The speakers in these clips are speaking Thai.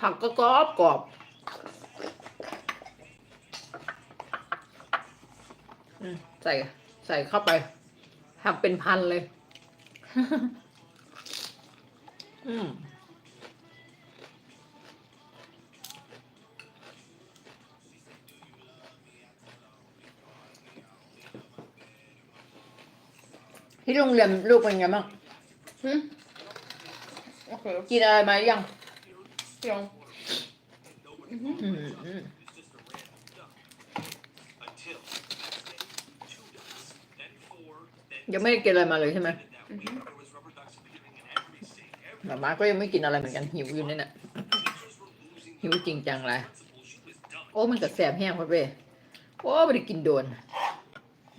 ผักก็กรอบกรอบใส่ใส่เข้าไปทำเป็นพันเลย อืมที่โรงเรียนลูกเป็นไงบ้าง Hmm? Okay, กินอะไรมายัง ja. อืมอืมยังไม่ได้กินอะไรมาเลยใช่ไหม Mhm. หมาม่าก็ยังไม่กินอะไรเหมือนกันหิวอยู่นี่น่ะหิวจริงจังเลยโอ้มันก็แสบแห้งพอดเว้ยโอ้ไม่ได้กินโดน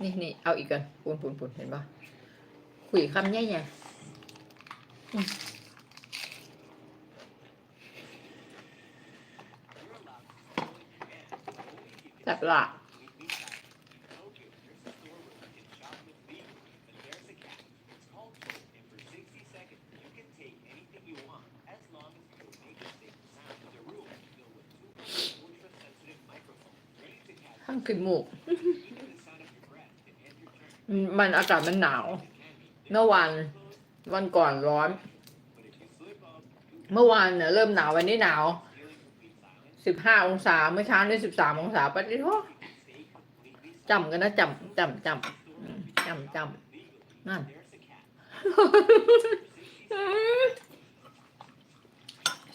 นี่นี่เอาอีกกันปูนปูนปูนเห็นปะคุยคำแย่ๆ อืมแสบละข้างขึ้นมูก มันอากาศมันหนาว เมื่อวานวันก่อนร้อน เมื่อวานเนี่ยเริ่มหนาววันนี้หนาว สิบห้าองศาเมื่อเช้านี่สิบสามองศาปฏิโทษจำกันนะจำจำจำจำจำนั่น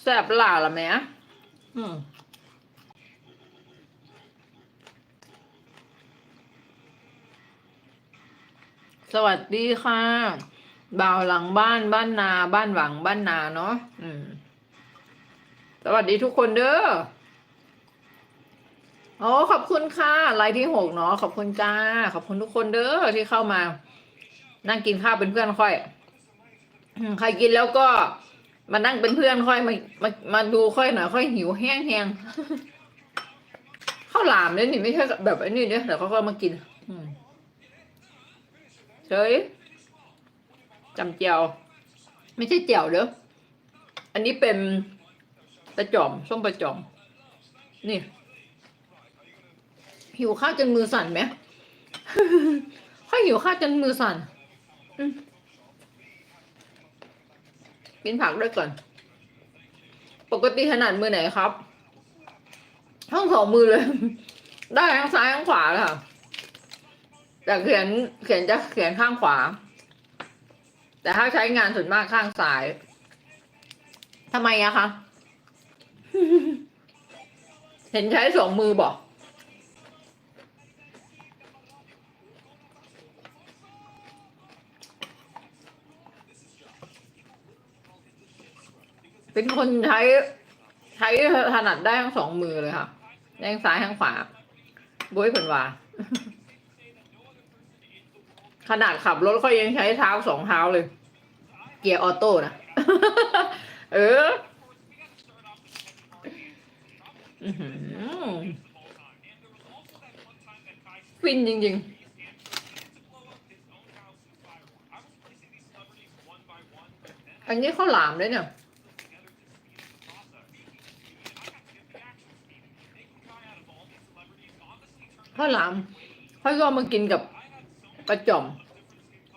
แสบหล่าละแม่อืมสวัสดีค่ะบ่าวหลังบ้านบ้านนา บ้านหวังบ้านนาเนาะอืมสวัสดีทุกคนเด้อ โอ้ขอบคุณค่ะไลน์ที่หกเนาะขอบคุณจ้า ขอบคุณทุกคนเด้อที่เข้ามา นั่งกินข้าวเป็นเพื่อนค่อยใครกินแล้วก็มานั่งเป็นเพื่อนค่อยมามามาดูค่อยหน่อยค่อยหิวแห้งแห้งข้าวหลามเนี่ยนี่ไม่ใช่แบบไอ้นี่เนี่ยเดี๋ยวเขาก็มากินเฉยจำเจียว ไม่ใช่เจียวเด้ออันนี้เป็นประจอมส้มประจอมนี่ หิวข้าวจนมือสั่นไหมค่อยหิวข้าวจนมือสั่นกินผักด้วยก่อน ปกติขนาดมือไหนครับ ทั้งสองมือเลย ได้ทั้งซ้ายทั้งขวาเลยค่ะแต่เขียนเขียนจะเขียนข้างขวา แต่ถ้าใช้งานส่วนมากข้างซ้ายทำไมอะคะ เห็นใช้สองมือบอก เป็นคนใช้ใช้ถนัดได้ทั้งสองมือเลยค่ะทั้งซ้ายทั้งขวาบุ้ยผลว่า ขนาดขับรถเขายังใช้เท้าสองเท้าเลย เกียร์ออโต้นะเอออื้อหือฟินจริงๆอันนี้ข้าวหลามเลยเนี่ย ข้าวหลามค่อยก็เอามากินกับปลาจ่อม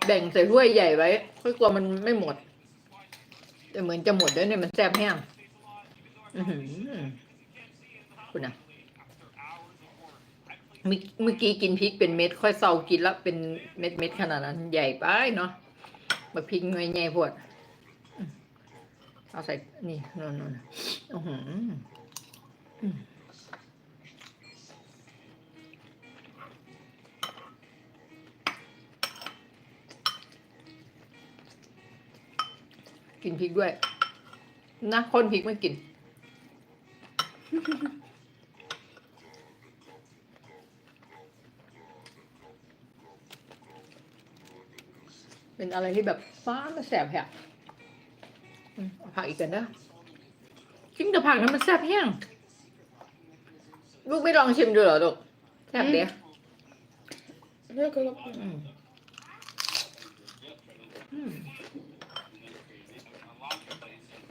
แบ่งใส่ถ้วยใหญ่ไว้ ค่อยกลัวมันไม่หมด แต่เหมือนจะหมดแล้วเนี่ยมันแซ่บแห้งอือหือคุณนะเมื่อเมื่อกี้กินพริกเป็นเม็ด ค่อยเซากินแล้วเป็นเม็ดเม็ดขนาดนั้น ใหญ่ไปเนาะมาพริกหน่วยใหญ่พวด เอาใส่นี่นนนๆอือหือ กินพริกด้วย นะคนพริกไม่กิน เป็นอะไรที่แบบฟ้าและแสบแหบผักอีกกันนะกินแต่ผักนั้นมันแสบแห้งลูกไม่ลองชิมดูเหรอลูกแสบเดียว Lekker lekker. อืมอืม